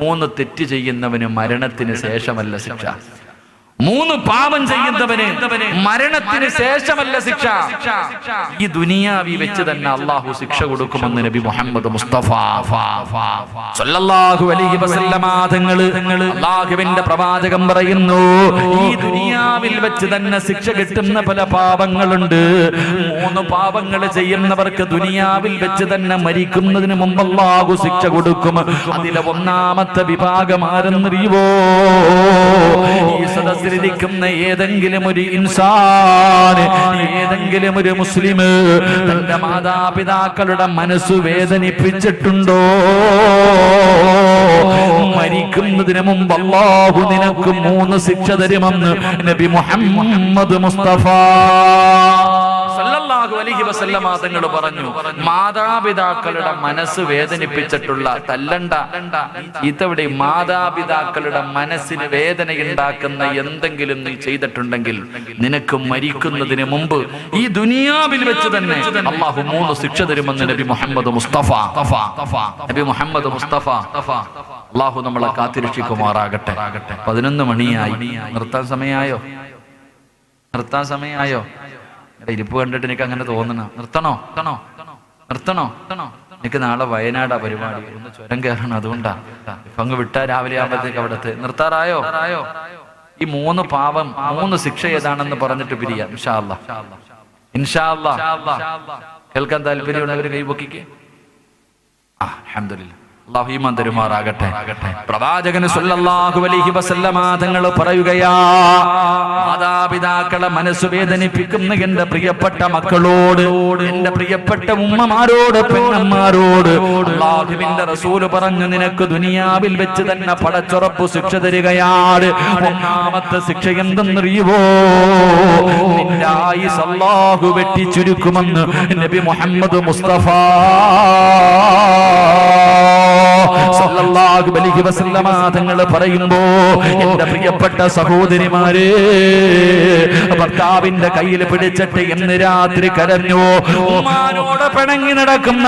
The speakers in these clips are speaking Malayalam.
മൂന്ന് തെറ്റ് ചെയ്യുന്നവന് മരണത്തിന് ശേഷമല്ല ശിക്ഷ. മൂന്ന് പാപം ചെയ്യുന്നവന് മരണത്തിന് ശേഷമല്ല ശിക്ഷ. ഈ ദുനിയാവി വെച്ച് തന്നെ അള്ളാഹു ശിക്ഷ കൊടുക്കുമെന്ന് നബി മുഹമ്മദ് മുസ്തഫ സല്ലല്ലാഹു അലൈഹി വസല്ലമ തങ്ങൾ അള്ളാഹുവിന്റെ പ്രവാചകം പറയുന്നു ഈ ദുനിയാവിൽ വെച്ച് തന്നെ ശിക്ഷ കിട്ടുന്ന പല പാപങ്ങളുണ്ട്. മൂന്ന് പാപങ്ങൾ ചെയ്യുന്നവർക്ക് ദുനിയാവിൽ വെച്ച് തന്നെ മരിക്കുന്നതിന് മുമ്പ് അള്ളാഹു ശിക്ഷ കൊടുക്കും. അതിലെ ഒന്നാമത്തെ വിഭാഗം ആരെന്നറിയുവോ? ഈ സദസ്സിലിരിക്കുന്ന ഏതെങ്കിലും ഒരു ഇൻസാൻ ഏതെങ്കിലും ഒരു മുസ്ലിം തന്റെ മാതാപിതാക്കളുടെ മനസ്സ് വേദനിപ്പിച്ചിട്ടുണ്ടോ? മരിക്കുന്നതിന് മുമ്പ് അള്ളാഹു നിനക്ക് മൂന്ന് ശിക്ഷ തരുമെന്ന് നബി മുഹമ്മദ് മുസ്തഫ. വസല്ലമ തങ്ങൾ പറഞ്ഞു മാതാപിതാക്കളുടെ മനസ്സ് വേദനിപ്പിച്ചിട്ടുള്ള തല്ലണ്ട. ഇതവിടെ മാതാപിതാക്കളുടെ മനസ്സിന് വേദനയുണ്ടാക്കുന്ന എന്തെങ്കിലും നീ ചെയ്തിട്ടുണ്ടെങ്കിൽ നിനക്ക് മരിക്കുന്നതിന് മുമ്പ് ഈ ദുനിയാവിൽ വെച്ച് തന്നെ അള്ളാഹു മൂന്ന് ശിക്ഷ തരുമെന്ന് നബി മുഹമ്മദ് മുസ്തഫ. നബി മുഹമ്മദ് മുസ്തഫ അള്ളാഹു നമ്മളെ കാത്തിരക്ഷിക്കുമാറാകട്ടെ. പതിനൊന്ന് മണിയായി. നിർത്താൻ സമയമായോ? നിർത്താൻ സമയമായോ? ഇരിപ്പ് കണ്ടിട്ട് എനിക്ക് അങ്ങനെ തോന്നണം നിർത്തണോ? നിർത്തണോ? നിർത്തണോ? നിർത്തണോ എനിക്ക് നാളെ വയനാടാ പരിപാടി. ഒന്ന് ചുരം കയറണം അതുകൊണ്ടാ. ഇപ്പൊ അങ്ങ് വിട്ടാ രാവിലെ ആകുമ്പോഴത്തേക്ക് അവിടത്തെ. നിർത്താറായോ? ആയോ ഈ മൂന്ന് പാപം മൂന്ന് ശിക്ഷ ഏതാണെന്ന് പറഞ്ഞിട്ട് പിരിയാം ഇൻഷാല്ല ഇൻഷാല്ല കേൾക്കാൻ താല്പര്യമുള്ളവർ കൈപൊക്കിക്ക് ആ, അൽഹംദുലില്ലാ. സല്ലല്ലാഹു അലൈഹി വസല്ലമ തങ്ങൾ മാതാപിതാക്കളെ മനസ്സ് വേദനിപ്പിക്കുന്ന എന്റെ പ്രിയപ്പെട്ട മക്കളോട് എന്റെ പ്രിയപ്പെട്ട ഉമ്മമാരോട് പെണ്ണന്മാരോട് അള്ളാഹുവിന്റെ റസൂൽ പറഞ്ഞു നിനക്ക് ദുനിയാവിൽ വെച്ച് തന്നെ പടച്ചുറപ്പ് ശിക്ഷ തരികയാണ്. ഒന്നാമത്തെ ശിക്ഷ എന്തെന്നറിയുവോ? നിന്റെ അല്ലാഹു വെട്ടിച്ചുരുക്കുമെന്ന് നബി മുഹമ്മദ് മുസ്തഫ. സല്ലല്ലാഹു അലൈഹി വസല്ലമ തങ്ങൾ പറയുമ്പോ എന്റെ പ്രിയപ്പെട്ട സഹോദരിമാരെ ഭർത്താവിന്റെ കയ്യിൽ പിടിച്ചിട്ട് എന്ന് രാത്രി കരഞ്ഞു? ഉമ്മാനോട് പിണങ്ങി നടക്കുന്ന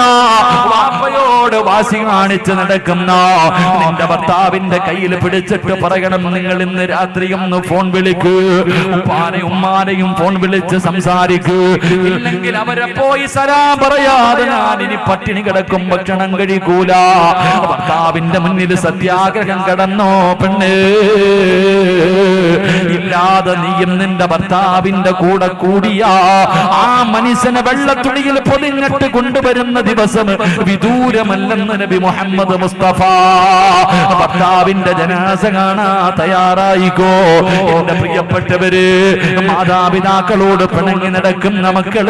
വാപ്പയോട് വാശി കാണിച്ച് നടക്കുന്ന നിന്റെ ഭർത്താവിന്റെ കയ്യിൽ പിടിച്ചിട്ട് പറയണം നിങ്ങൾ ഇന്ന് രാത്രി ഒന്ന് ഫോൺ വിളിക്കൂ. ഉപ്പാനെയും ഉമ്മാനെയും ഫോൺ വിളിച്ച് സംസാരിക്കൂ. ഇല്ലെങ്കിൽ അവരെ പോയി സലാം പറയാതെ ഞാൻ ഇനി പട്ടിണി കിടക്കും ഭക്ഷണം കഴിക്കൂല. ഭർത്താവിന്റെ മുന്നിൽ സത്യാഗ്രഹം കടന്നോ പെണ്ണ്. ഇല്ലാതെ നീയും നിന്റെ ഭർത്താവിന്റെ കൂടെ കൂടിയാ. ആ മനുഷ്യനെ വെള്ളത്തുണിയിൽ പൊതിഞ്ഞിട്ട് കൊണ്ടുവരുന്ന ദിവസം വിദൂരമല്ലെന്ന് നബി മുഹമ്മദ് മുസ്തഫ. ഭർത്താവിന്റെ ജനാസ കാണാ തയ്യാറായിക്കോ. എന്റെ പ്രിയപ്പെട്ടവര് മാതാപിതാക്കളോട് പിണങ്ങി നടക്കുന്ന മക്കൾ.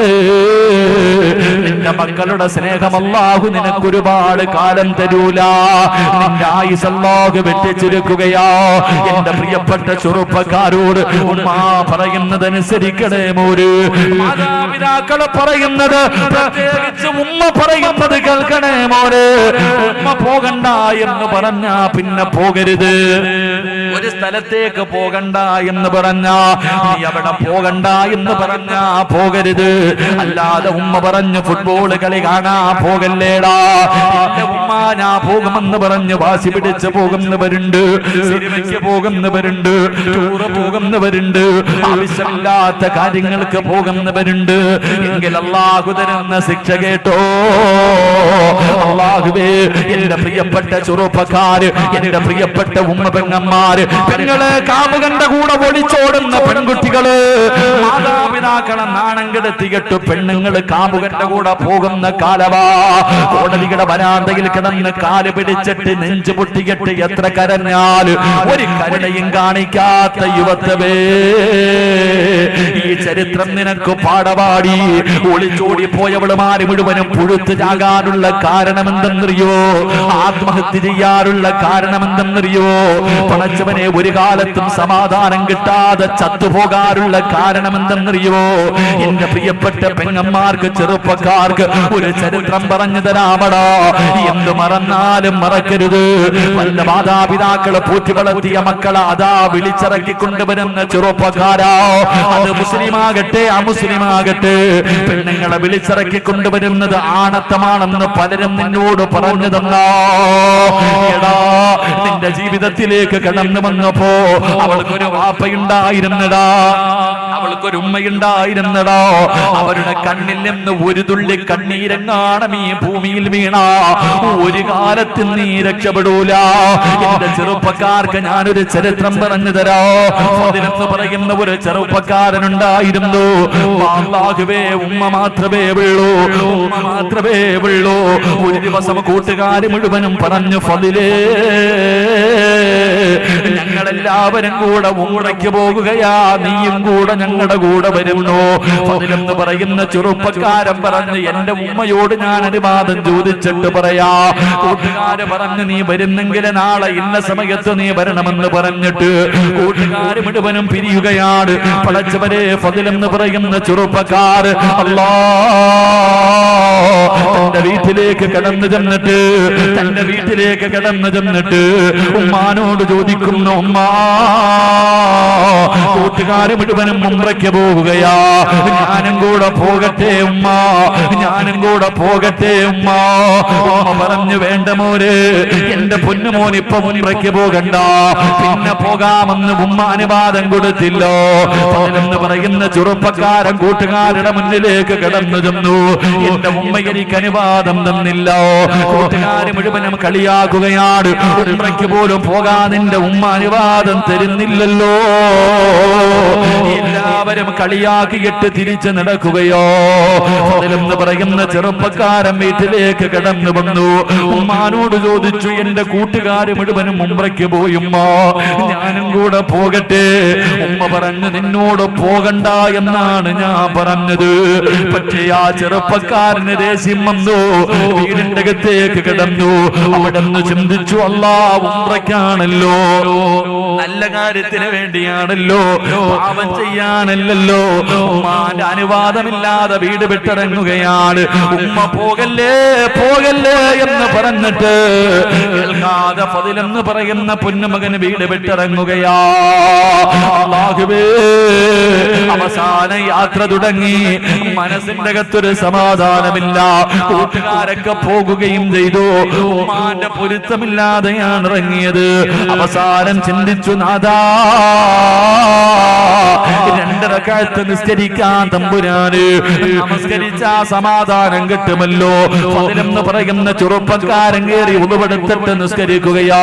നിന്റെ മക്കളുടെ സ്നേഹം അല്ലാഹു നിനക്ക് ഒരുപാട് കാലം തരൂല. നിന്റെ ആയുസ് അല്ലാഹു വെട്ടിച്ചുരുക്കുകയാ. എന്റെ പ്രിയപ്പെട്ട ചെറുപ്പക്കാരോട് ഉമ്മ പറയുന്നതനുസരിക്കണേ മോര്. മാതാപിതാക്കളെ പറയുന്നത് പ്രത്യേകിച്ച് ഉമ്മ പറയുന്നത് കേൾക്കണേ മോര്. ഉമ്മ പോകണ്ട എന്ന് പറഞ്ഞാ പിന്നെ പോകരുത്. ഒരു സ്ഥലത്തേക്ക് പോകണ്ട എന്ന് പറഞ്ഞ നീ അവിടെ പോകണ്ട എന്ന് പറഞ്ഞ പോകരുത്. അല്ലാതെ ഉമ്മ പറഞ്ഞു ഫുട്ബോൾ കളി കാണാ പോകല്ലേടാ. ഉമ്മ ഞാ പോകുമെന്ന് പറഞ്ഞ് വാശി പിടിച്ച് പോകുന്നവരുണ്ട് സിനിമയ്ക്ക് പോകുന്നവരുണ്ട് ടൂറ് പോകുന്നവരുണ്ട് ആവശ്യമില്ലാത്ത കാര്യങ്ങൾക്ക് പോകുന്നവരുണ്ട് എങ്കിൽ അള്ളാഹു തരുന്ന ശിക്ഷ കേട്ടോ. അള്ളാഹുവേ എന്റെ പ്രിയപ്പെട്ട ചെറുപ്പക്കാര് എന്റെ പ്രിയപ്പെട്ട ഉമ്മ പെങ്ങന്മാര് പെങ്ങൾ കാമുകന്റെ കൂടെ ഒളിച്ചോടുന്ന പെൺകുട്ടികൾ മാതാപിതാക്കളെ നാണം കെടുത്തിയിട്ട് പെണ്ണുങ്ങൾ കാമുകന്റെ കൂടെ പോകുന്ന കാലവാ. കോടതിയുടെ വരാന്തയിൽ കിടന്ന് കാൽ പിടിച്ചിട്ട് നെഞ്ചു പൊട്ടിയിട്ട് എത്ര കരഞ്ഞാൽ ഒരു കരുണയും കാണിക്കാത്ത യുവത്വേ ഈ ചരിത്രം നിനക്ക് പാടപാടി ഒളിച്ചോടി പോയവളുമാര് മുഴുവനും പുഴുത്തു ചാകാനുള്ള കാരണമെന്തെന്നറിയോ? ആത്മഹത്യ ചെയ്യാറുള്ള കാരണമെന്തെന്നറിയോ? പണച്ചവനെ ഒരു കാലത്തും സമാധാനം കിട്ടാതെ ചത്തുപോകാറുള്ള കാരണം എന്തെന്നറിയോ എന്റെ പ്രിയപ്പെട്ട പെങ്ങന്മാർക്ക് ചെറുപ്പക്കാർക്ക് ഒരു ചരിത്രം പറഞ്ഞു തരാമടാ. എന്ത് മറന്നാലും മറക്കരുത്. വല്ല മാതാപിതാക്കളെ പൂറ്റി വളർത്തിയ മക്കളെ അതാ വിളിച്ചിറക്കി കൊണ്ടുവരുന്ന ചെറുപ്പക്കാരോ. അത് മുസ്ലിമാകട്ടെ അമുസ്ലിമാകട്ടെ. പെണ്ണുങ്ങളെ വിളിച്ചിറക്കി കൊണ്ടുവരുന്നത് ആണത്തമാണെന്ന് പലരും നിന്നോട് പറഞ്ഞു തന്നോ. എടാ നിന്റെ ജീവിതത്തിലേക്ക് കടന്നു വന്നപ്പോ അവൾക്കൊരു വാപ്പയുണ്ടായിരുന്നടാ. അവൾക്കൊരു ഉമ്മയുണ്ടായിരുന്നടാ. അവരുടെ കണ്ണിൽ നിന്ന് ഒരു തുള്ളി കണ്ണീരെങ്ങാണം ഈ ഭൂമിയിൽ വീണ. ഒരു കാലത്ത് നീ രക്ഷപ്പെടൂല. എന്റെ ചെറുപ്പക്കാർക്ക് ഞാനൊരു ചരിത്രം പറഞ്ഞു തരാ. അതിനെന്ന് പറയുന്ന ഒരു ചെറുപ്പക്കാരനുണ്ടായിരുന്നു. അല്ലാഹുവേ ഉമ്മ മാത്രമേ ഉള്ളൂ. ഉമ്മ മാത്രമേ ഉള്ളൂ. ഒരു ദിവസം കൂട്ടുകാർ മുഴുവനും പറഞ്ഞു ഫതിലേ ഞങ്ങളെല്ലാവരും കൂടെ ഊടയ്ക്ക് പോകുകയാ. നീയും കൂടെ ഞങ്ങളുടെ കൂടെ വരുന്നു? അതിലെന്ന് പറയുന്ന ചെറുപ്പക്കാരൻ പറഞ്ഞു എന്റെ ഉമ്മയോട് ഞാൻ അനുവാദം ചോദിച്ചിട്ട് പറയാ. കൂട്ടുകാര് പറഞ്ഞു നീ വരുന്നെങ്കിൽ നാളെ ഇന്ന സമയത്ത് നീ വരണമെന്ന് പറഞ്ഞിട്ട് കൂട്ടുകാര് മുഴുവനും പിരിയുകയാണ്. പടച്ചവരെ ഫതിലെന്ന് പറയുന്ന ചെറുപ്പക്കാർ അല്ലാ. തന്റെ വീട്ടിലേക്ക് കടന്നു ചെന്നിട്ട് തന്റെ വീട്ടിലേക്ക് കടന്നു ചെന്നിട്ട് ഉമ്മാനോട് ചോദിക്കുന്നു ഉമ്മാ കൂട്ടുകാർ മുഴുവനും മുമ്പയ്ക്ക് പോവുകയാ ഞാനും കൂടെ പോകട്ടെ ഉമ്മ. ഞാനും കൂടെ പോകട്ടെ ഉമ്മ. ഉമ്മ പറഞ്ഞു വേണ്ട മോര് എന്റെ പൊന്നുമോൻ ഇപ്പൊ മുൻപയ്ക്ക് പോകണ്ട. പിന്നെ പോകാമെന്ന് ഉമ്മ അനുവാദം കൊടുത്തില്ലോ. എന്ന് പറയുന്ന ചെറുപ്പക്കാരൻ കൂട്ടുകാരുടെ മുന്നിലേക്ക് കിടന്നു ചെന്നു. എന്റെ ഉമ്മ എനിക്ക് അനുവാദം തന്നില്ലോ. കൂട്ടുകാര് മുഴുവനും കളിയാക്കുകയാണ്. ഉമ്മയ്ക്ക് പോലും പോകാൻ നിന്റെ ഉമ്മ അനുവാദം തരുന്നില്ലല്ലോ. എല്ലാവരും കളിയാക്കിയിട്ട് തിരിച്ചു നടക്കുകയോ. എന്ന് ചെറുപ്പക്കാരൻ വീട്ടിലേക്ക് കടന്നു വന്നു. ഉമ്മാനോട് ചോദിച്ചു എന്റെ കൂട്ടുകാര് മുഴുവനും മുമ്പ്രയ്ക്ക് പോയുമ്മോ ഞാനും കൂടെ പോകട്ടെ. ഉമ്മ പറഞ്ഞു നിന്നോട് പോകണ്ട എന്നാണ് ഞാൻ പറഞ്ഞത്. പക്ഷേ ആ ചെറുപ്പക്കാരന് ദേഷ്യം വന്നു. വീടിന്റെ അകത്തേക്ക് കിടന്നു. അവിടെ നിന്ന് ചിന്തിച്ചു അല്ല ഉമ്പ്രയ്ക്കാണല്ലോ നല്ല കാര്യത്തിന് വേണ്ടിയാണല്ലോ. പാപം ചെയ്യാനല്ലോ ഉമ്മാന്റെ അനുവാദമില്ലാതെ വീട് വിട്ടിറങ്ങുകയാണ്. ഉമ്മ പോകല്ലേ പോകല്ലേ എന്ന് പറഞ്ഞിട്ട് കേൾക്കാതെ പതിലെന്ന് പറയുന്ന പൊന്നുമകന് വീട് വിട്ടിറങ്ങുകയാ. അവസാന യാത്ര തുടങ്ങി. മനസ്സിന്റെ അകത്തൊരു സമാധാനമില്ല. കൂട്ടുകാരൊക്കെ പോകുകയും ചെയ്തു. ഉമ്മാന്റെ പൊരുത്തമില്ലാതെയാണ് ഇറങ്ങിയത്. അവസാനം ചിന്തിച്ചു നാദാ രണ്ടരക്കാലത്ത് നിസ്കരിക്കാൻ തമ്പുരാന്. നമസ്കരിച്ച സമാധാനം കിട്ടുമല്ലോ. എന്ന് പറയുന്ന ചെറുപ്പക്കാരൻ കയറി ഉളവെടുത്തിട്ട് നിസ്കരിക്കുകയോ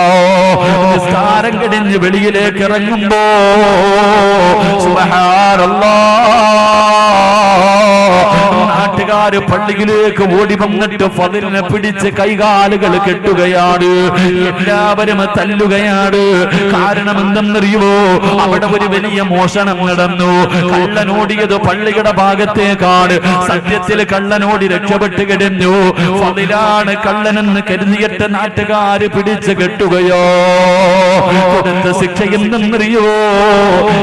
നിസ്കാരം കഴിഞ്ഞ് വെളിയിലേക്ക് ഇറങ്ങുമ്പോ നാട്ടുകാര് പള്ളിയിലേക്ക് ഓടി വന്നിട്ട് ഫതിലിനെ പിടിച്ച് കൈകാലുകൾ കെട്ടുകയാണ്. എല്ലാവരും തല്ലുകയാണ്. കാരണം എന്തെന്നറിയുമോ അവിടെ ഒരു വലിയ മോഷണം നടന്നു. കള്ളനോടിയത് പള്ളിയുടെ ഭാഗത്തേക്കാണ്. സത്യത്തിൽ കള്ളനോടി രക്ഷപ്പെട്ട് കിടന്നു. ഫതിലാണ് കള്ളനെന്ന് കരുതിയിട്ട് നാട്ടുകാര് പിടിച്ച് കെട്ടുകയോ? കൊടുത്ത ശിക്ഷ എന്തെന്നറിയോ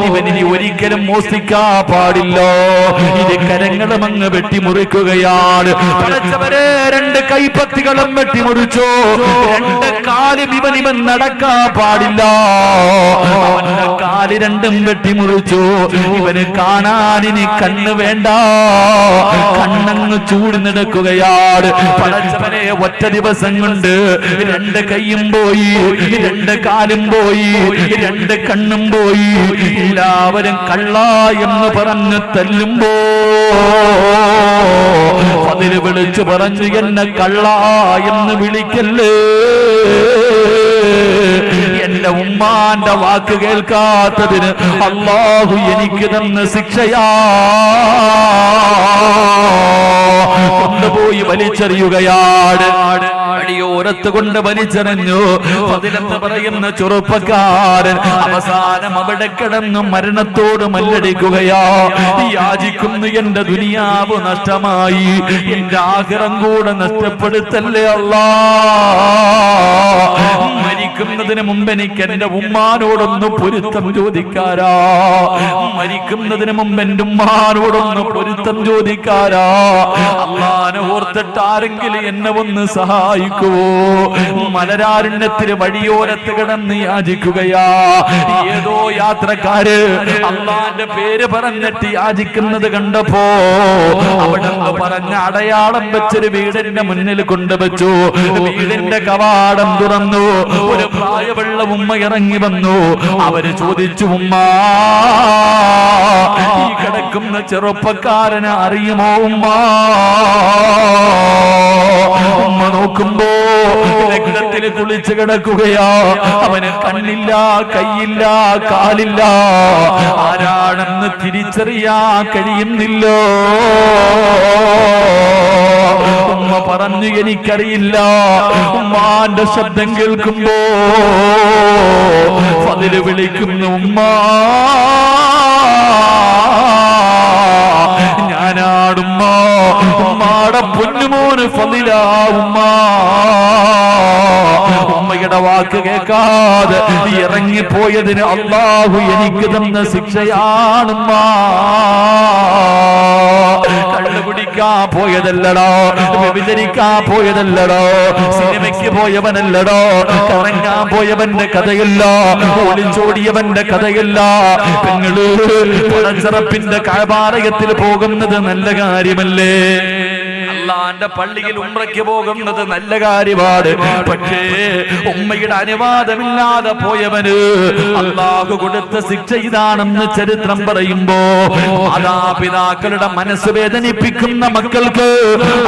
ഇവനിനി ഒരിക്കലും മോഷ്ടിക്കാ പാടില്ല. ഇത് കരങ്ങളും അങ്ങ് പടച്ചവരെ രണ്ട് കൈപ്പത്തികളും വെട്ടിമുറിച്ചു. രണ്ട് കാലും ഇവൻ ഇവൻ നടക്കാൻ പാടില്ല. കാൽ രണ്ടും വെട്ടിമുറിച്ചു. ഇവന് കാണാനിനി കണ്ണ് വേണ്ട. കണ്ണങ്ങ് ചൂട് നടക്കുകയാണ്. പടച്ചവനെ ഒറ്റ ദിവസം കൊണ്ട് രണ്ട് കൈയും പോയി രണ്ട് കാലും പോയി രണ്ട് കണ്ണും പോയി. എല്ലാവരും കള്ള എന്ന് പറഞ്ഞ് തല്ലുമ്പോ അതിന് വിളിച്ചു പറഞ്ഞു എന്നെ കള്ള എന്ന് വിളിക്കല്ലേ? എന്റെ ഉമ്മാന്റെ വാക്ക് കേൾക്കാത്തതിന് അള്ളാഹു എനിക്ക് തന്ന ശിക്ഷയാ. കൊണ്ടുപോയി വലിച്ചെറിയുകയാണ്. അടിയോരത്ത് കൊണ്ട് വലിച്ചെറിഞ്ഞു. അതിലെന്ന് പറയുന്ന ചെറുപ്പക്കാരൻ അവസാനം അവിടെ കിടന്ന് മരണത്തോട് മല്ലടിക്കുകയാ. യാചിക്കുന്നു എന്റെ ദുനിയാവ് നഷ്ടമായി. എന്റെ ആഗ്രഹം കൂടെ നഷ്ടപ്പെടുത്തല്ലേ അല്ല. മരിക്കുന്നതിന് മുമ്പ് എനിക്ക് എന്റെ ഉമ്മാനോടൊന്ന് പൊരുത്തം ചോദിക്കാരാ. മരിക്കുന്നതിന് മുമ്പ് എന്റെ ഉമ്മാനോടൊന്ന് പൊരുത്തം ചോദിക്കാരാ. അള്ളാനെ ഓർത്തിട്ട് എന്നെ ഒന്ന് സഹായിക്കുവോ മലരാരണ്യത്തിന് വഴിയോരത്ത് കിടന്ന് യാചിക്കുകയാ ഏതോ യാത്രക്കാര് അള്ളാന്റെ പേര് പറഞ്ഞിട്ട് യാചിക്കുന്നത് കണ്ടപ്പോ അവിടെ പറഞ്ഞ അടയാളം വെച്ചൊരു വീടിന്റെ മുന്നിൽ കൊണ്ടുവച്ചു. വീടിന്റെ കവാടം തുറന്നു. ഒരു പ്രായവെള്ള ഉമ്മ ഇറങ്ങി വന്നു. അവർ ചോദിച്ചു ഉമ്മ ഈ കിടക്കുന്ന ചെറുപ്പക്കാരനെ അറിയുമോ ഉമ്മ? ഉമ്മ നോക്കുമ്പോ രക്തത്തിൽ കുളിച്ച് കിടക്കുകയാ. അവന് കണ്ണില്ല കൈയില്ല കാലില്ല. ആരാണെന്ന് തിരിച്ചറിയാ കഴിയുന്നില്ലോ. ഉമ്മ പറഞ്ഞു എനിക്കറിയില്ല. ഉമ്മാന്റെ ശബ്ദം കേൾക്കുമ്പോ അതിൽ വിളിക്കുന്നു ഉമ്മ. ഉമ്മയുടെ വാക്ക് കേൾക്കാതെ ഇറങ്ങിപ്പോയതിന് അള്ളാഹു എനിക്ക് തന്ന ശിക്ഷയാണുമ്മ കള്ളു കുടിക്കാൻ പോയതല്ലടോ വ്യഭിചരിക്കാൻ പോയതല്ലടോ സിനിമയ്ക്ക് പോയവനല്ലടോ കറങ്ങാൻ പോയവന്റെ കഥയല്ല ഒളിച്ചോടിയവന്റെ കഥയല്ല. പെങ്ങളൂർ പടച്ചിറപ്പിന്റെ കാപാലയത്തിൽ പോകുന്നത് നല്ല കാര്യമല്ലേ? അള്ളാന്റെ പള്ളിയിൽ ഉമ്രയ്ക്ക് പോകുന്നത് നല്ല കാര്യമാണ്. പക്ഷേ ഉമ്മയുടെ അനുവാദമില്ലാതെ പോയവന് അള്ളാഹു കൊടുത്ത ശിക്ഷ ഇതാണെന്ന് ചരിത്രം പറയുമ്പോ മാതാപിതാക്കളുടെ മനസ്സ് വേദനിപ്പിക്കുന്ന മക്കൾക്ക്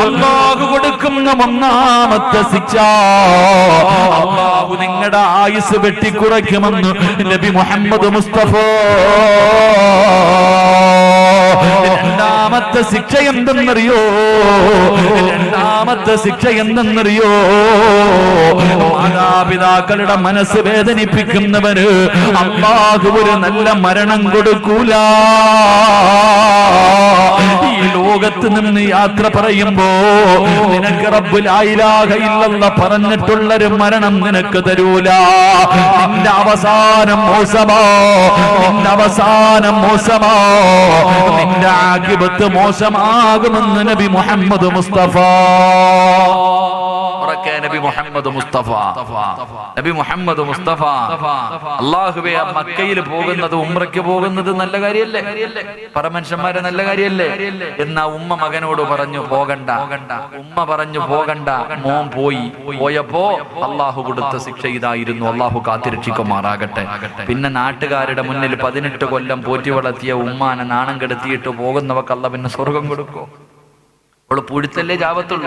അള്ളാഹു കൊടുക്കുന്ന ഒന്നാമത്തെ ശിക്ഷ. അള്ളാഹു നിങ്ങളുടെ ആയുസ് വെട്ടിക്കുറയ്ക്കുമെന്ന് നബി മുഹമ്മദ് മുസ്തഫ രണ്ടാമത്തെ ശിക്ഷ എന്തെന്നറിയോ? രണ്ടാമത്തെ ശിക്ഷ എന്തെന്നറിയോ? മാതാപിതാക്കളുടെ മനസ്സ് വേദനിപ്പിക്കുന്നവര് അള്ളാഹു ഒരു നല്ല മരണം കൊടുക്കൂല. ഈ ലോകത്ത് നിന്ന് യാത്ര പറയുമ്പോ നിനക്ക് റബ്ബുലായില്ലാഹയില്ലെന്ന പറഞ്ഞിട്ടുള്ളൊരു മരണം നിനക്ക് തരൂല. നിന്റെ അവസാനം മോശമോ നിന്റെ അവസാനം മോശമോ നിന്റെ ആകിബത്ത് മോശമാകുമെന്ന് നബി മുഹമ്മദ് മുസ്തഫ. നബി മുഹമ്മദ് മുസ്തഫ. നബി മുഹമ്മദ് മുസ്തഫ. അള്ളാഹുബെ മക്കയിൽ പോകുന്നത് ഉമ്രയ്ക്ക് പോകുന്നത് നല്ല കാര്യല്ലേ? പരമനുഷ്യന്മാരെ നല്ല കാര്യല്ലേ? എന്നാ ഉമ്മ മകനോട് പറഞ്ഞു പോകണ്ട. ഉമ്മ പറഞ്ഞു പോകണ്ട. മോൻ പോയി. പോയപ്പോ അള്ളാഹു കൊടുത്ത ശിക്ഷ ഇതായിരുന്നു. അള്ളാഹു കാത്തിരക്ഷിക്കുമാറാകട്ടെ. പിന്നെ നാട്ടുകാരുടെ മുന്നിൽ പതിനെട്ട് കൊല്ലം പോറ്റി വളർത്തിയ ഉമ്മാനെ നാണം കെടുത്തിയിട്ട് പോകുന്നവർക്ക് അല്ല പിന്നെ സ്വർഗം കൊടുക്കോ. അവൾ പുഴുത്തല്ലേ ജാവത്തുള്ളൂ.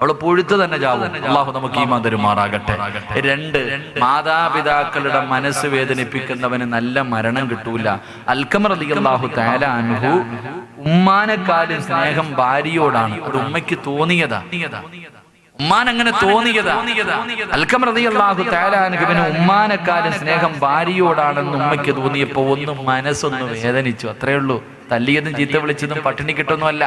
അവൾ പുഴുത്ത് തന്നെ ജാവും. അള്ളാഹു നമുക്ക് ഈ തരുമാറാകട്ടെ. രണ്ട് മാതാപിതാക്കളുടെ മനസ്സ് വേദനിപ്പിക്കുന്നവന് നല്ല മരണം കിട്ടൂല. അൽക്കമർ അലി അള്ളാഹു താല അനുഹു ഉമ്മാനെക്കാളും സ്നേഹം ഭാര്യയോടാണ്. ഒരു ഉമ്മയ്ക്ക് തോന്നിയതാ. ഉമ്മാൻ അങ്ങനെ തോന്നിയതാ. അൽക്കമർ അലി ഉമ്മാനെക്കാളും സ്നേഹം ഭാര്യയോടാണെന്ന് ഉമ്മയ്ക്ക് തോന്നിയപ്പോ ഒന്ന് മനസ്സൊന്ന് വേദനിച്ചു. അത്രേ ഉള്ളൂ. തല്ലിയതും ചീത്ത വിളിച്ചതും പട്ടിണി കിട്ടൊന്നുമല്ല.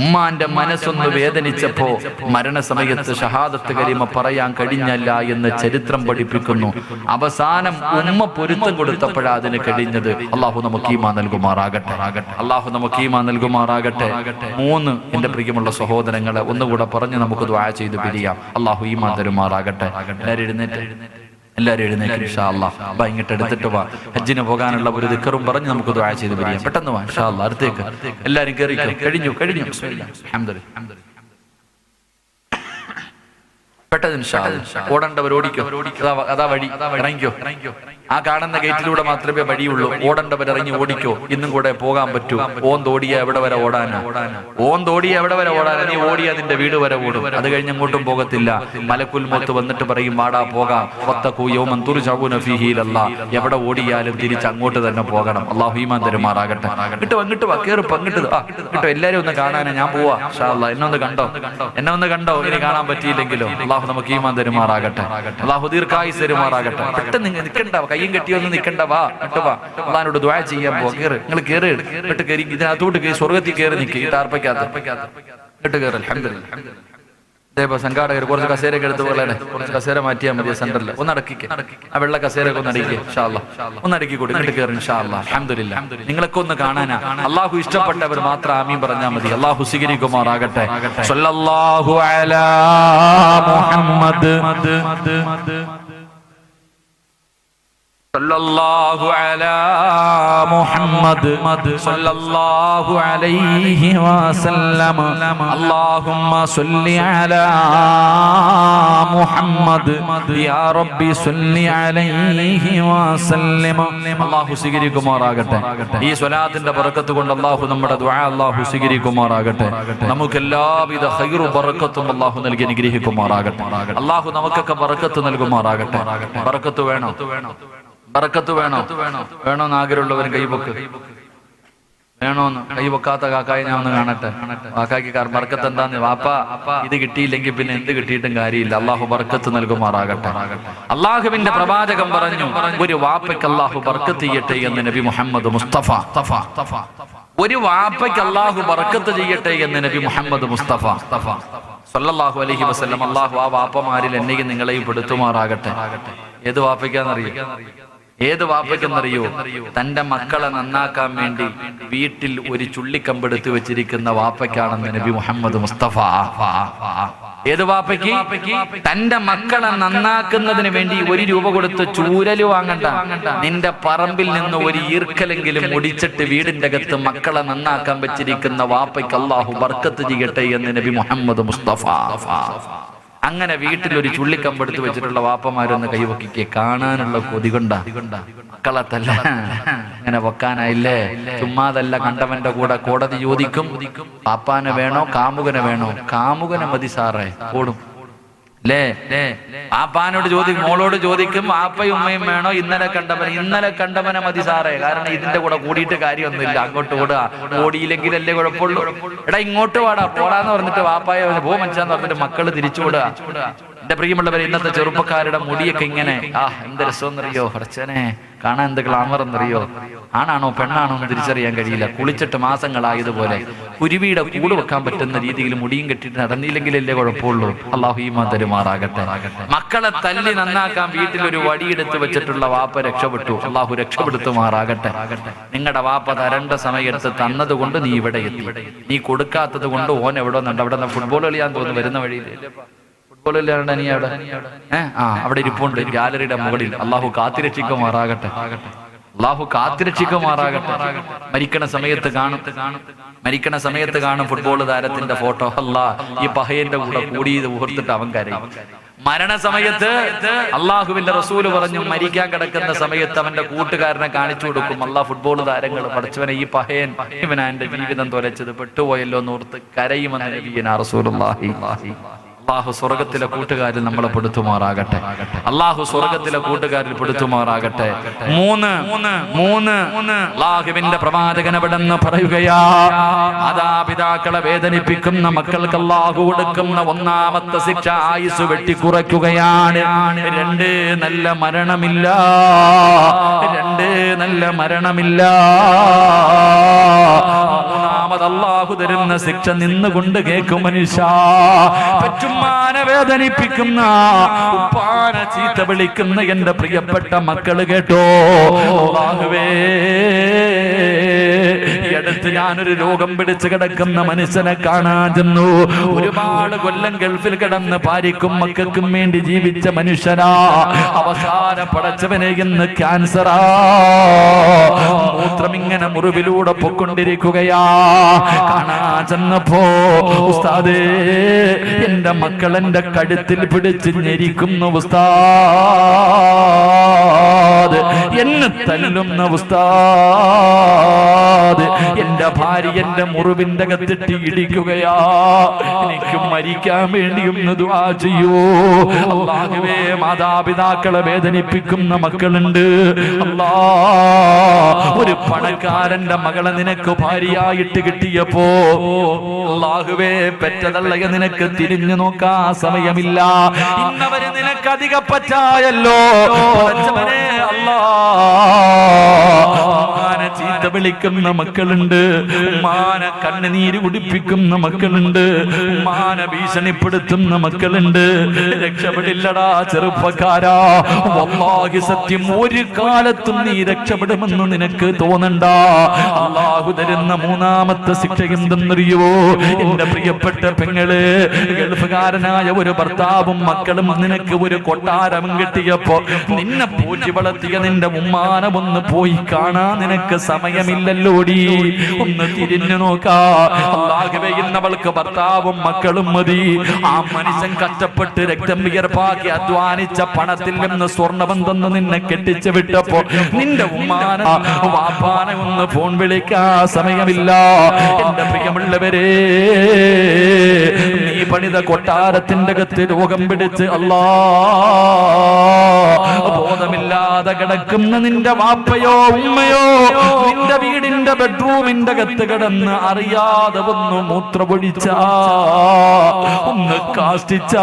ഉമ്മാന്റെ മനസ്സൊന്ന് വേദനിച്ചപ്പോ മരണസമയത്ത് ഷഹാദത്ത് കരീമ പറയാൻ കഴിഞ്ഞല്ല എന്ന് ചരിത്രം പഠിപ്പിക്കുന്നു. അവസാനം ഉമ്മ പൊരുത്തം കൊടുത്തപ്പോഴാ അതിന് കഴിഞ്ഞത് അള്ളാഹു നമുക്ക് ഈമാ നൽകുമാറാകട്ടെ. അള്ളാഹു നമുക്ക് ഈമാ നൽകുമാറാകട്ടെ. മൂന്ന് എന്റെ പ്രിയമുള്ള സഹോദരങ്ങളെ ഒന്നുകൂടെ പറഞ്ഞ് നമുക്ക് ദ്വായ ചെയ്ത് പിരിയാം. അള്ളാഹു ഈമാ തരുമാറാകട്ടെ. എല്ലാവരും എഴുന്നേറ്റ്. എല്ലാവരും എഴുന്നേക്കും ഇൻഷാ അല്ലാഹ് അപ്പം ഇങ്ങോട്ട് എടുത്തിട്ട് വാ. ഹജ്ജിന് പോകാനുള്ള ഒരു ദിക്കറും പറഞ്ഞ് നമുക്ക് ദുആ ചെയ്ത് പിരിയാം. പെട്ടെന്ന് വാ അല്ലാഹ് അടുത്തേക്ക്. എല്ലാവരും കയറി കഴിഞ്ഞു കഴിഞ്ഞു. പെട്ടെന്ന്. ഓടേണ്ടവർ ഓടിക്കോ അതാ വഴി. അതാ വഴി. ഇറങ്ങിക്കോ. ആ കാണുന്ന ഗേറ്റിലൂടെ മാത്രമേ വഴിയുള്ളൂ. ഓടേണ്ടവർ ഇറങ്ങി ഓടിക്കോ. ഇന്നും കൂടെ പോകാൻ പറ്റൂ. ഓൻ തോടിയ എവിടെ വരെ ഓടാനാ? ഓൻ തോടിയ എവിടെ വരെ ഓടാനാ? നീ ഓടി അതിന്റെ വീട് വരെ ഓടും. അത് കഴിഞ്ഞ് അങ്ങോട്ടും പോകത്തില്ല. മലക്കുൽ മൗത്ത് വന്നിട്ട് പറയും വാടാ പോകാം. എവിടെ ഓടിയാലും തിരിച്ച് അങ്ങോട്ട് തന്നെ പോകണം. അള്ളാഹു ഈമാൻ തരുമാറാകട്ടെ. ഇട്ട് അങ്ങോട്ട് വാ. കേറി പങ്കിട്ട് കിട്ടോ എല്ലാരും ഒന്ന് കാണാനാ. ഞാൻ പോവാ. എന്നെ ഒന്ന് കണ്ടോ? എന്നെ ഒന്ന് കണ്ടോ? ഇനി കാണാൻ പറ്റിയില്ലെങ്കിലോ? അള്ളാഹു നമുക്ക് ഈമാൻ തരുമാറാകട്ടെ. അള്ളാഹു ദീർഘായി തരുമാറാകട്ടെ. പെട്ടെന്ന് നിൽക്കണ്ട കയ്യും കെട്ടിയൊന്നും നിൽക്കണ്ട വാ ഇട്ട് വാ. അള്ളഹാനോട് ദ്വാ ചെയ്യാൻ പോ കയറ് നിങ്ങൾ കേറ്. ഇട്ട് കയറി ഇതിനകത്തോട്ട് കയറി സ്വർഗത്തിൽ കയറി നിൽക്കുക ഈ ടാർപ്പയ്ക്കകത്ത്. ഇട്ട് കയറി അതേപോലെ സംഘാടകർ കുറച്ച് കസേര എടുത്ത് പോലെ കുറച്ച് കസേര മാറ്റിയാൽ മതി സെന്ററിൽ ഒന്ന് അടക്കിക്ക്. ആ വെള്ള കസേരയൊക്കെ ഒന്ന് അടിക്കുക ഒന്ന് അടക്കി കൂടി ഇങ്ങോട്ട് കയറി അഹമ്മദില്ല നിങ്ങളൊക്കെ ഒന്ന് കാണാനാ. അള്ളാഹു ഇഷ്ടപ്പെട്ടവർ മാത്രം ആമീൻ പറഞ്ഞാൽ മതി. അള്ളാഹു സ്വീകരിക്കുമാറാകട്ടെ. സല്ലല്ലാഹു അലാ മുഹമ്മദ്. اللهم صل على محمد يا ربي صل عليه وسلم അള്ളാഹു സ്വീകരിക്കുമാറാകട്ടെ ഈ സ്വലാത്തിന്റെ ബറക്കത്ത് കൊണ്ട് അള്ളാഹു നമ്മുടെ ദുആ അള്ളാഹു സ്വീകരിക്കുമാറാകട്ടെ നമുക്ക് എല്ലാവിധ ഹൈറു ബറക്കത്തും അള്ളാഹു നൽകി അനുഗ്രഹിക്കുമാറാകട്ടെ അള്ളാഹു നമുക്കൊക്കെ ബറക്കത്ത് നൽകുമാറാകട്ടെ ബറക്കത്ത് വേണോ ബറക്കത്ത് വേണോ? വേണോ ആഗ്രഹമുള്ളവർ കൈവക്ക് വേണോന്ന്? കൈവക്കാത്ത കാക്കായി ഞാൻ ഒന്ന് കാണട്ടെ. കാക്കാക്ക് ബർക്കത്ത് എന്താന്ന്? വാപ്പ ഇത് കിട്ടിയില്ലെങ്കിൽ പിന്നെ എന്ത് കിട്ടിയിട്ടും കാര്യമില്ല. അള്ളാഹു ബർക്കത്ത് നൽകുമാറാകട്ടെ. അള്ളാഹുവിന്റെ പ്രവാചകം പറഞ്ഞു ഒരു വാപ്പയ്ക്ക് അള്ളാഹു ബർക്കത്ത് ചെയ്യട്ടെ എന്ന് നബി മുഹമ്മദ് മുസ്തഫ. ഒരു വാപ്പയ്ക്ക് അള്ളാഹു ബർക്കത്ത് ചെയ്യട്ടെ എന്ന് നബി മുഹമ്മദ് മുസ്തഫ. സല്ലല്ലാഹു അലൈഹി വസല്ലം. അള്ളാഹു ആ വാപ്പമാരിൽ എന്നെയും നിങ്ങളെയും പെടുത്തുമാറാകട്ടെ. ഏത് വാപ്പയ്ക്കാന്നറിയോ? ഏത് വാപ്പയ്ക്കെന്നറിയോ? തന്റെ മക്കളെ നന്നാക്കാൻ വേണ്ടി വീട്ടിൽ ഒരു ചുള്ളിക്കമ്പെടുത്ത് വെച്ചിരിക്കുന്ന വാപ്പയ്ക്കാണെന്ന് നബി മുഹമ്മദ് മുസ്തഫ. ഏത് വാപ്പയ്ക്ക്? തന്റെ മക്കളെ നന്നാക്കുന്നതിന് വേണ്ടി ഒരു രൂപ കൊടുത്ത് ചൂരൽ വാങ്ങണ്ട. നിന്റെ പറമ്പിൽ നിന്ന് ഒരു ഈർക്കലെങ്കിലും മുടിച്ചിട്ട് വീടിന്റെ അകത്ത് മക്കളെ നന്നാക്കാൻ വെച്ചിരിക്കുന്ന വാപ്പയ്ക്ക് അള്ളാഹു ബർക്കത്ത് ചെയ്യട്ടെ എന്ന് നബി മുഹമ്മദ് മുസ്തഫ. അങ്ങനെ വീട്ടിൽ ഒരു ചുള്ളിക്കമ്പ് എടുത്ത് വെച്ചിട്ടുള്ള വാപ്പമാരൊന്ന് കൈവക്കിക്ക്. കാണാനുള്ള കൊതി കൊണ്ടാ. അങ്ങനെ വെക്കാനായില്ലേ? ചുമ്മാതല്ല കണ്ടവന്റെ കൂടെ കോടതി ചോദിക്കും. പാപ്പാനെ വേണോ? കാമുകനെ വേണോ? കാമുകനെ മതി സാറേ. ഓടും. ലേ ആപ്പാനോട് ചോദിക്കും മോളോട് ചോദിക്കും ആപ്പയും ഉമ്മയും വേണോ? ഇന്നലെ കണ്ടവൻ ഇന്നലെ കണ്ടവനെ മതി സാറേ. കാരണം ഇതിന്റെ കൂടെ കൂടിയിട്ട് കാര്യമൊന്നുമില്ല. അങ്ങോട്ട് ഓടുക. ഓടിയില്ലെങ്കിലല്ലേ കുഴപ്പമുള്ളൂ. എടാ ഇങ്ങോട്ട് വാടാ. പോടാന്ന് പറഞ്ഞിട്ട് വാപ്പായ പോ മനുഷ്യാന്ന് പറഞ്ഞിട്ട് മക്കൾ തിരിച്ചു വിടുക. എന്റെ പ്രിയമുള്ളവർ ഇന്നത്തെ ചെറുപ്പക്കാരുടെ മുടിയൊക്കെ ഇങ്ങനെ ആ എന്ത് രസമെന്നറിയോ? ഹർച്ചനെ കാണാൻ എന്ത് ഗ്ലാമർ എന്നറിയോ? ആണാണോ പെണ്ണാണോ എന്ന് തിരിച്ചറിയാൻ കഴിയില്ല. കുളിച്ചിട്ട് മാസങ്ങളായതുപോലെ കുരുവിയുടെ കൂട് വെക്കാൻ പറ്റുന്ന രീതിയിൽ മുടിയും കെട്ടിട്ട് നടന്നില്ലെങ്കിലല്ലേ കുഴപ്പമുള്ളൂ. അള്ളാഹു ഈമാ തരുമാറാകട്ടെ മക്കളെ തല്ലി നന്നാക്കാൻ വീട്ടിൽ ഒരു വടിയെടുത്ത് വെച്ചിട്ടുള്ള വാപ്പ രക്ഷപ്പെട്ടു. അള്ളാഹു രക്ഷപ്പെടുത്തുമാറാകട്ടെ നിങ്ങളുടെ വാപ്പ തരണ്ട സമയത്ത് തന്നത് കൊണ്ട് നീ ഇവിടെ എത്തി. നീ കൊടുക്കാത്തത് കൊണ്ട് ഓൻ എവിടെ നിന്നുണ്ട്? അവിടെ നിന്ന് ഫുട്ബോൾ കളിയാൻ തോന്നുന്നു വരുന്ന വഴിയിൽ അവിടെ? ആ അവിടെ ഇരിപ്പുണ്ട്. ഗാലറിയുടെ മുകളിൽ. അള്ളാഹു കാത്തിരക്ഷിക്കുമാറാകട്ടെ. അള്ളാഹു കാത്തിരക്ഷിക്കുമാറാകട്ടെ. മരിക്കണ സമയത്ത് കാണും. മരിക്കണ സമയത്ത് കാണും ഫുട്ബോൾ താരത്തിന്റെ ഫോട്ടോ അല്ല ഈ പഹയന്റെ കൂടെ കൂടി ഇത് മുഹൂർത്തിട്ട് അവൻ കരയും. മരണസമയത്ത് അള്ളാഹുവിന്റെ റസൂൽ പറഞ്ഞു മരിക്കാൻ കിടക്കുന്ന സമയത്ത് അവന്റെ കൂട്ടുകാരനെ കാണിച്ചു കൊടുക്കും. അള്ളാഹ് ഫുട്ബോൾ താരങ്ങൾ പഠിച്ചവനെ ഈ പഹയൻ ഇവനാ എന്റെ ജീവിതം തൊലച്ചത്. പെട്ടുപോയല്ലോ എന്നോർത്ത് കരയുമെന്ന് നബിയനാ റസൂലുള്ളാഹി. അള്ളാഹു സ്വർഗത്തിലെ കൂട്ടുകാരിൽ നമ്മളെ പെടുത്തുമാറാകട്ടെ. അള്ളാഹു സ്വർഗത്തിലെ കൂട്ടുകാരിൽ പെടുത്തുമാറാകട്ടെ. മൂന്ന് മൂന്ന് അള്ളാഹുവിന്റെ നിന്ന് പറയുകയാ? മാതാപിതാക്കളെ വേദനിപ്പിക്കുന്ന മക്കൾക്ക് അള്ളാഹു കൊടുക്കുന്ന ഒന്നാമത്തെ ശിക്ഷ ആയുസ് വെട്ടിക്കുറയ്ക്കുകയാണ്. രണ്ട് നല്ല മരണമില്ല. രണ്ട് നല്ല മരണമില്ല. അള്ളാഹു തരുന്ന ശിക്ഷ നിന്നുകൊണ്ട് കേൾക്കും മനുഷ്യ. പറ്റുമാനെ വേദനിപ്പിക്കുന്ന ഉപ്പാന ചീത്ത വിളിക്കുന്ന എന്റെ പ്രിയപ്പെട്ട മക്കൾ കേട്ടോ. അല്ലാഹുവേ ഈ അടുത്ത് ഞാനൊരു രോഗം പിടിച്ചു കിടക്കുന്ന മനുഷ്യനെ കാണാൻ ചെന്നു. ഒരുപാട് കൊല്ലം ഗൾഫിൽ കിടന്ന് ഭാര്യക്കും മക്കൾക്കും വേണ്ടി ജീവിച്ച മനുഷ്യനാ. അവസാന പടച്ചവനെ ഇന്ന് ക്യാൻസറാ. മൂത്രം ഇങ്ങനെ മുറിവിലൂടെ പൊക്കൊണ്ടിരിക്കുകയാ. കാണാ ചെന്നപ്പോ ഉസ്താദേ എന്റെ മക്കൾ എന്റെ കഴുത്തിൽ പിടിച്ച് ഞെരിക്കുന്നു ഉസ്താദ്. എന്നെ തല്ലുന്ന ഉസ്താദ്. എന്റെ ഭാര്യ എന്റെ മുറിവിന്റെ കത്തിട്ട് ഇടിക്കുകയാ. എനിക്ക് മരിക്കാൻ വേണ്ടി ഒന്ന് ദുആ ചെയ്യൂ. അല്ലാഹുവേ മാതാപിതാക്കളെ വേദനിപ്പിക്കുന്ന മക്കളുണ്ട്. അല്ലാ ഒരു പണക്കാരന്റെ മകളെ നിനക്ക് ഭാര്യയായിട്ട് കിട്ടിയപ്പോ അല്ലാഹുവേ പെറ്റതള്ളയ നിനക്ക് തിരിഞ്ഞു നോക്കാൻ സമയമില്ല. ഇന്നവര് നിനക്ക് അധിക പറ്റായല്ലോ. വിളിക്കുന്ന മക്കളുണ്ട്. മാന കണ്ണുനീര് കുടിപ്പിക്കുന്ന മക്കളുണ്ട്. മാന ഭീഷണിപ്പെടുത്തുന്ന മക്കളുണ്ട്. രക്ഷപ്പെടില്ലടാ ചെറുപ്പക്കാരാ. വല്ലാഹി സത്യം ഒരു കാലത്തും നീ രക്ഷപ്പെടുമെന്ന് നിനക്ക് തോന്നണ്ട. അള്ളാഹു തരുന്ന മൂന്നാമത്തെ ശിക്ഷ എന്തെന്നറിയുവോ? എന്റെ പ്രിയപ്പെട്ട പെങ്ങൾ ഗൾഫുകാരനായ ഒരു ഭർത്താവും മക്കളും നിനക്ക് ഒരു കൊട്ടാരം കിട്ടിയപ്പോ നിന്നെ പൂജി വളർത്തിയ നിന്റെ ഉമ്മാനെ ഒന്ന് പോയി കാണാൻ നിനക്ക് സമയമില്ലല്ലോടി. ഒന്ന് തിരിഞ്ഞു നോക്കാ. ഭർത്താവും മക്കളും മതി. ആ മനുഷ്യൻ കഷ്ടപ്പെട്ട് രക്തം വിയർപ്പാക്കി അധ്വാനിച്ച പണത്തിൽ നിന്ന് സ്വർണവം തന്ന് നിന്നെ കെട്ടിച്ചു വിട്ടപ്പോൾ നിന്റെ ഉമ്മാന വാപ്പാന ഒന്ന് ഫോൺ വിളിക്കാ. സമയമില്ല. എന്റെ പ്രിയമുള്ളവരെ നീ പണിത കൊട്ടാരത്തിന്റെ അകത്ത് രോഗം പിടിച്ച് അല്ലാ ബോധമില്ലാതെ കിടക്കുന്ന നിന്റെ വാപ്പയോ ഉമ്മയോ നിന്റെ വീടിന്റെ ബെഡ്റൂമിന്റെ അകത്ത് കിടന്ന് അറിയാതെ ഒന്ന് മൂത്രപൊഴിച്ച ഒന്ന് കാഷ്ടിച്ച.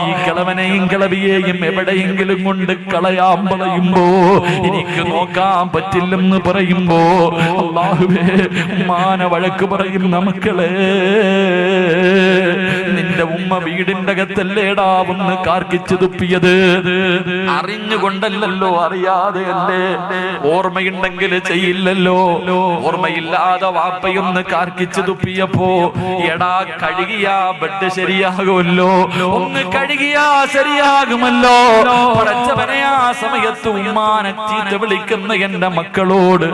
ഈ കിളവനെയും കിളവിയെയും എവിടെയെങ്കിലും കൊണ്ട് കളയാൻ പറയുമ്പോ എനിക്ക് നോക്കാൻ പറ്റില്ലെന്ന് പറയുമ്പോ അള്ളാഹുവേ ഉമ്മാന വഴക്ക് പറയും നമുക്കളെ. നിന്റെ ഉമ്മ വീടിന്റെ അകത്തല്ലേടാ ഒന്ന് കാർക്കിച്ചു തുപ്പിയത്? അറിഞ്ഞുകൊണ്ടല്ലോ അറിയാതെ അറിയാതെയല്ലേ ഓർമ്മയുണ്ടെങ്കിൽ ചെയ്യില്ലല്ലോ. ഓർമ്മയില്ലാതെ വാപ്പയൊന്ന് കാർക്കിച്ചു തുപ്പിയപ്പോ എടാ കഴുകിയാ ബെഡ് ശരിയാകുമല്ലോ. ഒന്ന് കഴുകിയാ ശരിയാകുമല്ലോ. സമയത്ത് ഉമ്മാനെ ചീത്ത വിളിക്കുന്ന എന്റെ മക്കളോട്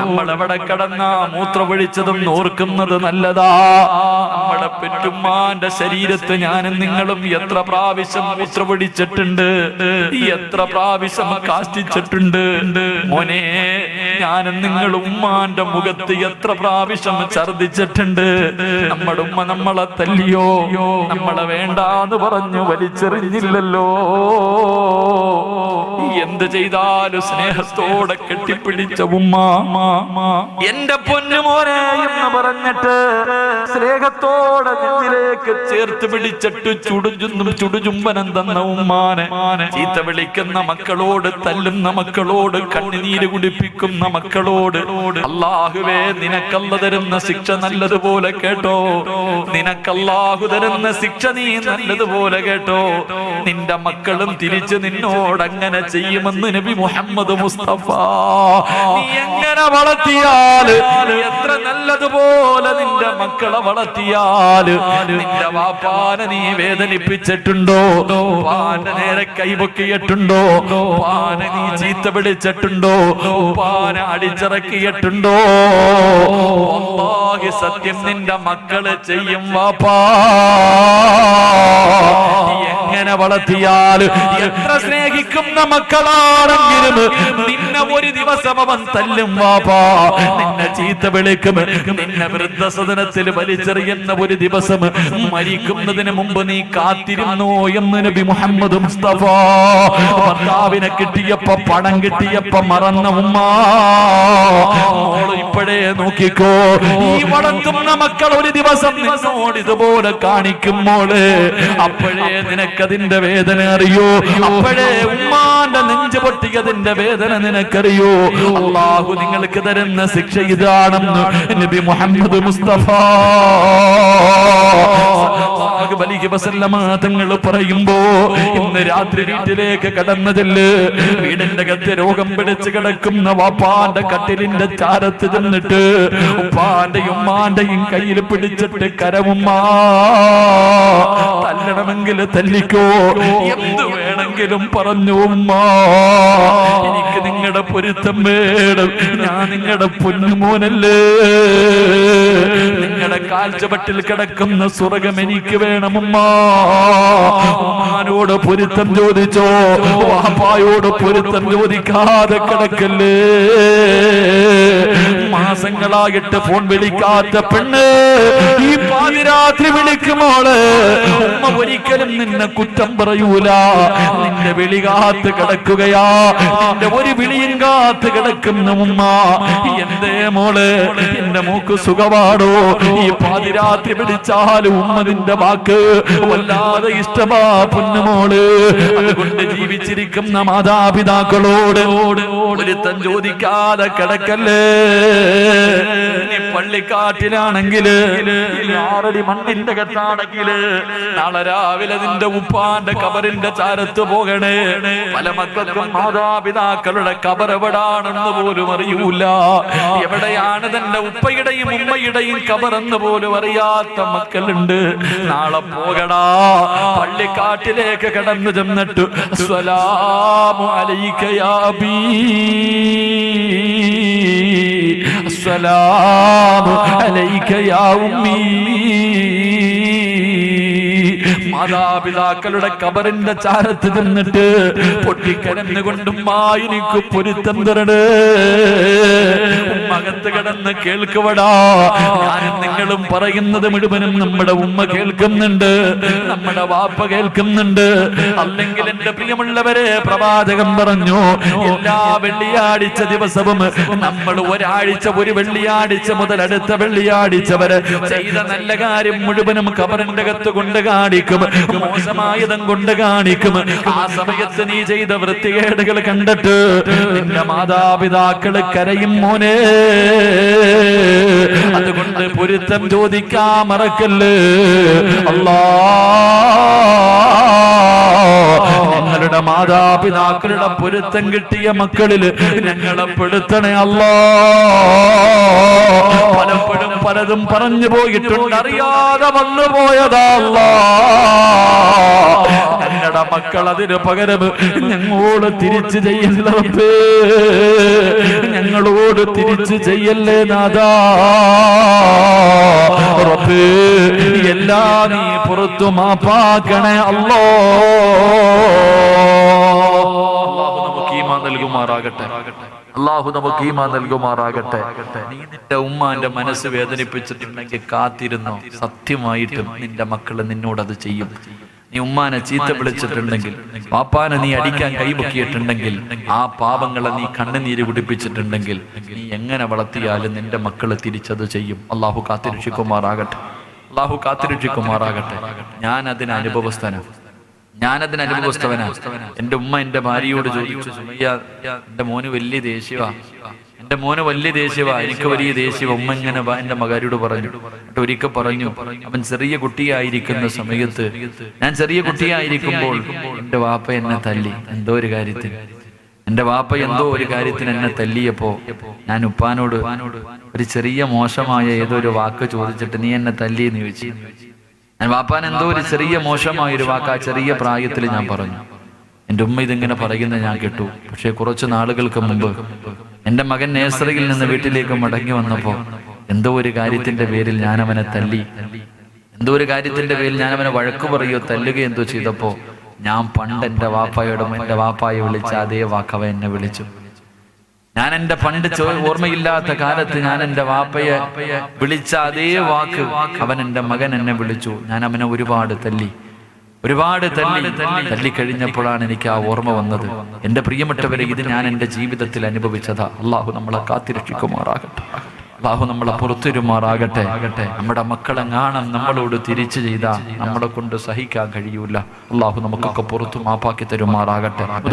നമ്മൾ എവിടെ കടന്ന മൂത്രമൊഴിച്ചതും ഓർക്കുന്നത് നല്ലതാ? നമ്മളെ പെറ്റുമ്മാന്റെ ശരീരത്ത് ഞാനും നിങ്ങളും എത്ര പ്രാവശ്യം മൂത്രമൊഴിച്ചിട്ടുണ്ട് എത്ര പ്രാവശ്യം കാഷ്ടിച്ചിട്ടുണ്ട്? മോനെ ഞാനും നിങ്ങൾ ഉമ്മാന്റെ മുഖത്ത് എത്ര പ്രാവശ്യം ഛർദിച്ചിട്ടുണ്ട് നമ്മുടെ ഉമ്മ നമ്മളെ തല്ലിയോ? നമ്മളെ വേണ്ടാന്ന് പറഞ്ഞു വലിച്ചെറിഞ്ഞില്ലല്ലോ. എന്ത് ചെയ്താലും സ്നേഹത്തോടെ കെട്ടിപ്പിടിച്ച ഉമ്മ എന്റെ പൊന്നുമോനെ എന്ന് പറഞ്ഞിട്ട് സ്നേഹത്തോടെ നെഞ്ചിലേക്ക് ചേർത്ത് പിടിച്ചിട്ട് ചുടുചുന്നും ചുടുചുംബനം തന്ന ഉമ്മാനെ. ചീത്ത വിളിക്കുന്ന മക്കളോട് തല്ലുന്ന മക്കളോട് കണ്ണുനീര് കുടിപ്പിക്കുന്ന മക്കളോട് അള്ളാഹുവേ നിനക്കല്ല തരുന്ന ശിക്ഷ നല്ലതുപോലെ കേട്ടോ. നിനക്കല്ലാഹു തരുന്ന ശിക്ഷ നീ നല്ലതുപോലെ കേട്ടോ. നിന്റെ മക്കളും തിരിച്ച് നിന്നോട് അങ്ങനെ ചെയ്യുമെന്ന് നബി മുഹമ്മദ് മുസ്തഫ. നീ എങ്ങനെ വളർത്തിയാൽ? എത്ര നല്ലതുപോലെ നിന്റെ മക്കളെ വളർത്തിയാൽ? നിന്റെ വാപ്പാനെ നീ വേദനിപ്പിച്ചിട്ടുണ്ടോ? നേരെ കൈപൊക്കിയിട്ടുണ്ടോ പാന നീ ചീത്ത പിടിച്ചിട്ടുണ്ടോ പാനെ അടിച്ചിറക്കിയിട്ടുണ്ടോ? അല്ലാഹി സത്യം നിന്റെ മക്കൾ ചെയ്യും വാപ്പാ. എങ്ങനെ വളർത്തിയാൽ എത്ര സ്നേഹിക്കുന്ന മക്കളാണെങ്കിലും നിന്നെ ഒരു ദിവസം അവൻ തല്ലും വാപ്പാ. നിന്നെ ചീത്ത വിളിക്കും നിന്നെ വൃദ്ധസദനത്തിൽ വലിച്ചെറിയുന്ന ഒരു ദിവസം മരിക്കുന്നതിന് മുമ്പ് നീ കാത്തിരുന്നു എന്ന് നബി മുഹമ്മദ് മുസ്തഫ. ഭർത്താവിനെ കിട്ടിയപ്പോ പണം കിട്ടിയപ്പോ മറന്ന ഉമ്മ. ഇപ്പോഴേ നോക്കിക്കോ. ഈ വളർത്തുന്ന മക്കൾ ഒരു ദിവസം നിന്നോട് ഇതുപോലെ കാണിക്കും മോൾ. അപ്പോഴേ നിനക്കതിന്റെ വേദന അറിയോ? അപ്പോഴേ ഉമ്മാന്റെ നെഞ്ചു പൊട്ടിയതിന്റെ വേദന നിനക്കറിയോ? അള്ളാഹു നിങ്ങൾക്ക് തരുന്ന ശിക്ഷ ഇതാണെന്ന് നബി മുഹമ്മദ് മുസ്തഫ. സല്ലല്ലാഹു അലൈഹി വസല്ലമ പറയുമ്പോ ഇന്ന് രാത്രി വീട്ടിലേക്ക് കടന്നതിൽ വീടിന്റെ അകത്ത് രോഗം പിടിച്ച് കിടക്കുന്ന വാപ്പാന്റെ കട്ടിലിന്റെ ചാരത്ത് ചെന്നിട്ട് ഉപ്പാന്റെയും ഉമ്മാന്റെയും കയ്യിൽ പിടിച്ചിട്ട് കരവുമ്മ തല്ലണമെങ്കിൽ തല്ലിക്കോ എന്ത് വേണമെങ്കിലും പറഞ്ഞു ഉമ്മ. എനിക്ക് നിങ്ങളുടെ പൊരുത്തം വേണം. ഞാൻ നിങ്ങളുടെ പൊന്നുമോനല്ലേ. നിങ്ങളുടെ കാൽച്ചവട്ടിൽ കിടക്കുന്ന സ്വർഗം എനിക്ക് വേണമുമ്മ ഉമ്മാനോട് പൊരുത്തം ചോദിച്ചോ? വാപ്പായോട് പൊരുത്തം ചോദിക്കാതെ കിടക്കല്ലേ? മാസങ്ങളായിട്ട് ഫോൺ വിളിക്കാത്ത പെണ്ണ് ഈ പാതിരാത്രി വിളിക്കുമോൾ ഉമ്മ ഒരിക്കലും നിന്നെ കുറ്റം പറയൂല. നിന്റെ വിളി കാത്ത് കിടക്കുകയാ. നിന്റെ ഒരു വിളിയും കാത്ത് കിടക്കുന്ന ഉമ്മ. എന്തേ മോൾ എന്റെ മൂക്ക് സുഖമാണോ? ഈ പാതിരാത്രി പിടിച്ചാൽ ഉമ്മതിന്റെ വാക്ക് വല്ലാതെ ഇഷ്ടമാ പൊന്നുമോൾ. അതുകൊണ്ട് ജീവിച്ചിരിക്കുന്ന മാതാപിതാക്കളോട് ഒരുത്തൻ ചോദിക്കാതെ കിടക്കല്ലേ? നീ പള്ളിക്കാട്ടിലാണെങ്കിൽ ആറടി മണ്ണിന്റെ കത്താണെങ്കിൽ നാളെ രാവിലെ നിന്റെ ഉപ്പാന്റെ കബറിന്റെ ചാരത്ത് പോകണേ. പല മക്കൾക്കും മാതാപിതാക്കളുടെ കബർ എവിടാണെന്ന് പോലും അറിയൂല. എവിടെയാണ് തന്റെ ഉപ്പയുടെയും ഉമ്മയുടെയും കബറെന്ന് പോലും അറിയാത്ത മക്കളുണ്ട്. നാളെ പോകടാ. പള്ളിക്കാട്ടിലേക്ക് കടന്നു ചെന്നിട്ട് സ്വലാമു അലൈക യാ അബീ. അസ്സലാമു അലൈക യാ ഉമ്മീ. മാതാപിതാക്കളുടെ കബറിന്റെ ചാരത്ത് നിന്നിട്ട് പൊട്ടിക്കരന്നുകൊണ്ടും മായിനിക്ക് പൊരുത്തം തരണ്. ഉമ്മകത്ത് കിടന്ന് കേൾക്കുവടാ. നിങ്ങളും പറയുന്നത് മുഴുവനും നമ്മുടെ ഉമ്മ കേൾക്കുന്നുണ്ട്. നമ്മുടെ വാപ്പ കേൾക്കുന്നുണ്ട്. അല്ലെങ്കിൽ എന്റെ പ്രിയമുള്ളവരെ പ്രവാചകം പറഞ്ഞു എല്ലാ വെള്ളിയാഴ്ച ദിവസവും നമ്മൾ ഒരാഴ്ച ഒരു വെള്ളിയാഴ്ച മുതൽ അടുത്ത വെള്ളിയാഴ്ച വരെ ചെയ്ത നല്ല കാര്യം മുഴുവനും കബറിന്റെ അകത്ത് കൊണ്ട് കാണിക്കും. മോശമായതും കൊണ്ട് കാണിക്കും. ആ സമയത്ത് നീ ചെയ്ത വൃത്തികേടുകൾ കണ്ടിട്ട് നിന്റെ മാതാപിതാക്കൾ കരയും മോനെ. അതുകൊണ്ട് പൊരുത്തം ചോദിക്കാ മറക്കല്ലേ. അല്ലാ. ഞങ്ങളുടെ മാതാപിതാക്കളുടെ പൊരുത്തം കിട്ടിയ മക്കളിൽ ഞങ്ങളെ പെടുത്തണേ അല്ലോ. പലപ്പോഴും പലതും പറഞ്ഞു പോയിട്ടുണ്ട് അറിയാതെ വന്നു പോയതല്ല ഞങ്ങളുടെ മക്കൾ അതിന് പകരം ഞങ്ങളോട് തിരിച്ചു ചെയ്യല്ലേ ഞങ്ങളോട് തിരിച്ചു ചെയ്യല്ലേ നാദാ എല്ലാ നീ പുറത്തു മാപ്പാക്കണേ അല്ലോ നൽകുമാറാകട്ടെ. അള്ളാഹു നമുക്ക് ഈമാൻ നൽകുമാറാകട്ടെ. നീ നിന്റെ ഉമ്മാന്റെ മനസ്സ് വേദനിപ്പിച്ചിട്ടുണ്ടെങ്കിൽ കാത്തിരുന്നു? സത്യമായിട്ടും നിന്റെ മക്കൾ നിന്നോട് അത് ചെയ്യും. നീ ഉമ്മാനെ ചീത്ത വിളിച്ചിട്ടുണ്ടെങ്കിൽ പാപ്പാനെ നീ അടിക്കാൻ കൈമുക്കിയിട്ടുണ്ടെങ്കിൽ ആ പാപങ്ങളെ നീ കണ്ണുനീര് കുടിപ്പിച്ചിട്ടുണ്ടെങ്കിൽ നീ എങ്ങനെ വളർത്തിയാലും നിന്റെ മക്കളെ തിരിച്ചത് ചെയ്യും. അള്ളാഹു കാത്തിരക്ഷിക്കുമാറാകട്ടെ. അള്ളാഹു കാത്തിരക്ഷിക്കുമാറാകട്ടെ. ഞാൻ അതിന് അനുഭവസ്ഥനാണ് ഞാനതിന് അനുഭവസ്ഥവനാ. എന്റെ ഉമ്മ എന്റെ ഭാര്യയോട് ചോദിച്ചു സുമയ്യ എന്റെ മോന് വലിയ ദേഷ്യവാ. എന്റെ മോന് വലിയ ദേഷ്യവാ എനിക്ക് വലിയ ദേഷ്യവാ. ഉമ്മ ഇങ്ങനെ വാ മകാരിയോട് പറഞ്ഞു. എന്നിട്ട് ഒരിക്കൽ പറഞ്ഞു അവൻ ചെറിയ കുട്ടിയായിരിക്കുന്ന സമയത്ത് ഞാൻ ചെറിയ കുട്ടിയായിരിക്കുമ്പോൾ എന്റെ വാപ്പ എന്നെ തല്ലി. എന്തോ ഒരു കാര്യത്തിന്. എന്റെ വാപ്പ എന്തോ ഒരു കാര്യത്തിന് എന്നെ തല്ലിയപ്പോ ഞാൻ ഉപ്പാനോട് ഒരു ചെറിയ മോശമായ ഏതോ ഒരു വാക്ക് ചോദിച്ചിട്ട് നീ എന്നെ തല്ലി എന്ന് ചോദിച്ചു. ഞാൻ വാപ്പാൻ എന്തോ ഒരു ചെറിയ മോശമായ ഒരു വാക്ക് ആ ചെറിയ പ്രായത്തിൽ ഞാൻ പറഞ്ഞു. എന്റെ ഉമ്മ ഇതിങ്ങനെ പറയുന്നത് ഞാൻ കേട്ടു. പക്ഷേ കുറച്ച് നാളുകൾക്ക് മുമ്പ് എന്റെ മകൻ നേസറിയിൽ നിന്ന് വീട്ടിലേക്ക് മടങ്ങി വന്നപ്പോൾ എന്തോ ഒരു കാര്യത്തിന്റെ പേരിൽ ഞാൻ അവനെ തല്ലി. എന്തോ ഒരു കാര്യത്തിന്റെ പേരിൽ ഞാൻ അവനെ വഴക്കു പറയുകയോ തല്ലുകയോ എന്തോ ചെയ്തപ്പോൾ ഞാൻ പണ്ട് എന്റെ വാപ്പായോടും എന്റെ വാപ്പായെ വിളിച്ച അതേ വാക്കവ എന്നെ വിളിച്ചു. ഞാൻ എന്റെ പണ്ട് ഓർമ്മയില്ലാത്ത കാലത്ത് ഞാൻ എന്റെ വാപ്പയെ വിളിച്ച അതേ വാക്ക് അവൻ എന്റെ മകൻ എന്നെ വിളിച്ചു. ഞാൻ അവനെ ഒരുപാട് തല്ലി. ഒരുപാട് തല്ലി തല്ലിക്കഴിഞ്ഞപ്പോഴാണ് എനിക്ക് ആ ഓർമ്മ വന്നത്. എന്റെ പ്രിയപ്പെട്ടവരെ ഇത് ഞാൻ എന്റെ ജീവിതത്തിൽ അനുഭവിച്ചതാ. അള്ളാഹു നമ്മളെ കാത്തിരക്ഷിക്കുമാറാകട്ടെ. അള്ളാഹു നമ്മളെ പുറത്തുരുമാറാകട്ടെ ആകട്ടെ നമ്മുടെ മക്കളെങ്ങാണം നമ്മളോട് തിരിച്ചു ചെയ്താൽ നമ്മളെ കൊണ്ട് സഹിക്കാൻ കഴിയൂല. അള്ളാഹു നമുക്കൊക്കെ പുറത്തു മാപ്പാക്കി തരുമാറാകട്ടെ.